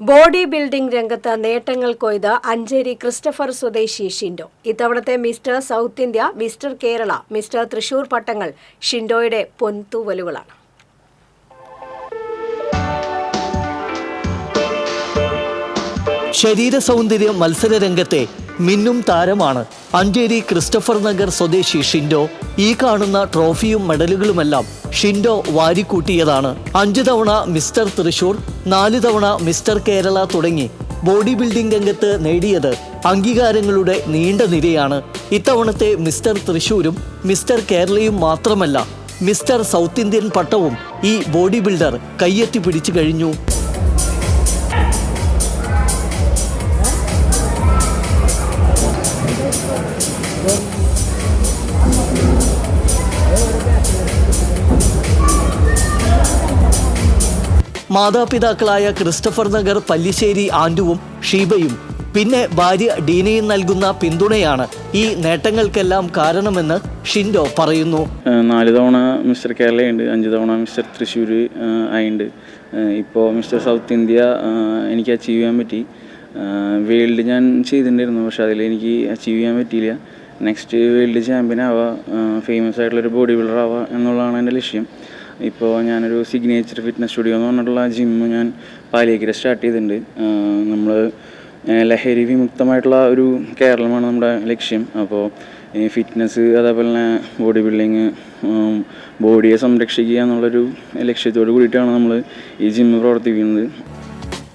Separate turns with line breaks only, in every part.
Body building രംഗത്ത് നേട്ടങ്ങൾ കൊയ്ത് Ancheri Christopher സ്വദേശി ഷിൻഡോ. ഇത്തവണത്തെ mister south India mister Kerala mister Thrissur പട്ടങ്ങൾ ഷിൻഡോയുടെ പൊൻതൂവലുകളാണ്.
ശരീര സൗന്ദര്യം മത്സര രംഗത്തെ മിന്നും താരമാണ് അഞ്ചേരി ക്രിസ്റ്റഫർ നഗർ സ്വദേശി ഷിൻഡോ. ഈ കാണുന്ന ട്രോഫിയും മെഡലുകളുമെല്ലാം ഷിൻഡോ വാരിക്കൂട്ടിയതാണ്. അഞ്ചു തവണ മിസ്റ്റർ തൃശൂർ നാല് തവണ മിസ്റ്റർ കേരള തുടങ്ങി ബോഡി ബിൽഡിംഗ് രംഗത്ത് നേടിയത് അംഗീകാരങ്ങളുടെ നീണ്ട നിരയാണ്. ഇത്തവണത്തെ മിസ്റ്റർ തൃശൂരും മിസ്റ്റർ കേരളയും മാത്രമല്ല മിസ്റ്റർ സൗത്ത് ഇന്ത്യൻ പട്ടവും ഈ ബോഡി ബിൽഡർ കയ്യെത്തി പിടിച്ചു കഴിഞ്ഞു. മാതാപിതാക്കളായ ക്രിസ്റ്റഫർ നഗർ പല്ലിശ്ശേരി ആൻഡുവും ഷീബയും പിന്നെ ഭാര്യ ഡീനയും നൽകുന്ന പിന്തുണയാണ് ഈ നേട്ടങ്ങൾക്കെല്ലാം കാരണമെന്ന് ഷിൻഡോ പറയുന്നു.
നാല് തവണ മിസ്റ്റർ കേരളയുണ്ട് അഞ്ച് തവണ മിസ്റ്റർ തൃശ്ശൂർ ആയിണ്ട്. ഇപ്പോൾ മിസ്റ്റർ സൗത്ത് ഇന്ത്യ എനിക്ക് അച്ചീവ് ചെയ്യാൻ പറ്റി. വേൾഡ് ഞാൻ ചെയ്തിട്ടുണ്ടായിരുന്നു പക്ഷെ അതിൽ എനിക്ക് അച്ചീവ് ചെയ്യാൻ പറ്റിയില്ല. നെക്സ്റ്റ് വേൾഡ് ചാമ്പ്യൻ ആവുക ഫേമസ് ആയിട്ടുള്ളൊരു ബോഡി ബിൽഡർ ആവുക എന്നുള്ളതാണ് എന്റെ ലക്ഷ്യം. ഇപ്പോൾ ഞാനൊരു സിഗ്നേച്ചർ ഫിറ്റ്നസ് സ്റ്റുഡിയോ എന്ന് പറഞ്ഞിട്ടുള്ള ജിമ്മ് ഞാൻ പാലിയേക്കര സ്റ്റാർട്ട് ചെയ്തിട്ടുണ്ട്. നമ്മൾ ലഹരി വിമുക്തമായിട്ടുള്ള ഒരു കേരളമാണ് നമ്മുടെ ലക്ഷ്യം. അപ്പോൾ ഈ ഫിറ്റ്നസ് അതേപോലെ തന്നെ ബോഡി ബിൽഡിങ് ബോഡിയെ സംരക്ഷിക്കുക എന്നുള്ളൊരു ലക്ഷ്യത്തോട് കൂടിയിട്ടാണ് നമ്മൾ ഈ ജിമ്മ് പ്രവർത്തിക്കുന്നത്.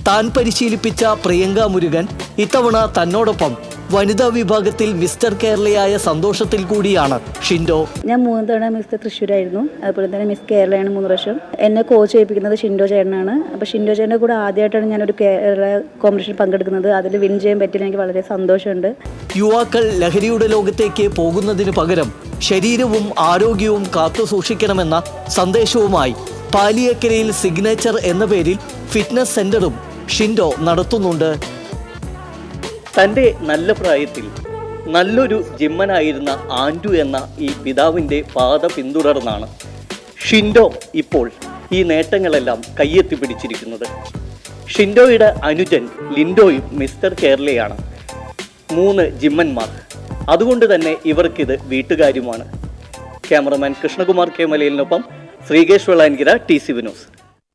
താൻ പരിശീലിപ്പിച്ച പ്രിയങ്ക മുരുകൻ ഇത്തവണ തന്നോടൊപ്പം വനിതാ വിഭാഗത്തിൽ മിസ്റ്റർ കേരളയായ സന്തോഷത്തിൽ കൂടിയാണ് ഷിൻഡോ.
ഞാൻ മൂന്ന് തവണ മിസ്റ്റർ തൃശ്ശൂരായിരുന്നു. അതുപോലെ തന്നെ മിസ് കേരളയാണ് മൂന്ന് പ്രാവശ്യം. എന്നെ കോച്ച് ചെയ്യിപ്പിക്കുന്നത് ഷിൻഡോ ചേട്ടനാണ്. അപ്പോൾ ഷിൻഡോ ചേട്ടന്റെ കൂടെ ആദ്യമായിട്ടാണ് ഞാനൊരു കേരള കോമ്പറ്റീഷൻ പങ്കെടുക്കുന്നത്. അതിൽ വിൻ ചെയ്യാൻ പറ്റിയിൽ എനിക്ക് വളരെ സന്തോഷമുണ്ട്.
യുവാക്കൾ ലഹരിയുടെ ലോകത്തേക്ക് പോകുന്നതിന് പകരം ശരീരവും ആരോഗ്യവും കാത്തു സൂക്ഷിക്കണമെന്ന സന്ദേശവുമായി പാലിയക്കരയിൽ സിഗ്നേച്ചർ എന്ന പേരിൽ ഫിറ്റ്നസ് സെന്ററും ഷിൻഡോ നടത്തുന്നുണ്ട്. തന്റെ നല്ല പ്രായത്തിൽ നല്ലൊരു ജിമ്മനായിരുന്ന ആൻഡു എന്ന ഈ പിതാവിന്റെ പാത പിന്തുടർന്നാണ് ഷിൻഡോ ഇപ്പോൾ ഈ നേട്ടങ്ങളെല്ലാം കയ്യെത്തി പിടിച്ചിരിക്കുന്നത്. ഷിൻഡോയുടെ അനുജൻ ലിൻഡോയും മിസ്റ്റർ കേരളയാണ് മൂന്ന് ജിമ്മന്മാർ. അതുകൊണ്ട് തന്നെ ഇവർക്കിത് വീട്ടുകാര്യമാണ് ക്യാമറമാൻ കൃഷ്ണകുമാർ കെ മലയിലിനൊപ്പം ശ്രീകേഷ് വെള്ളാൻകിര ടി സി വിനോസ്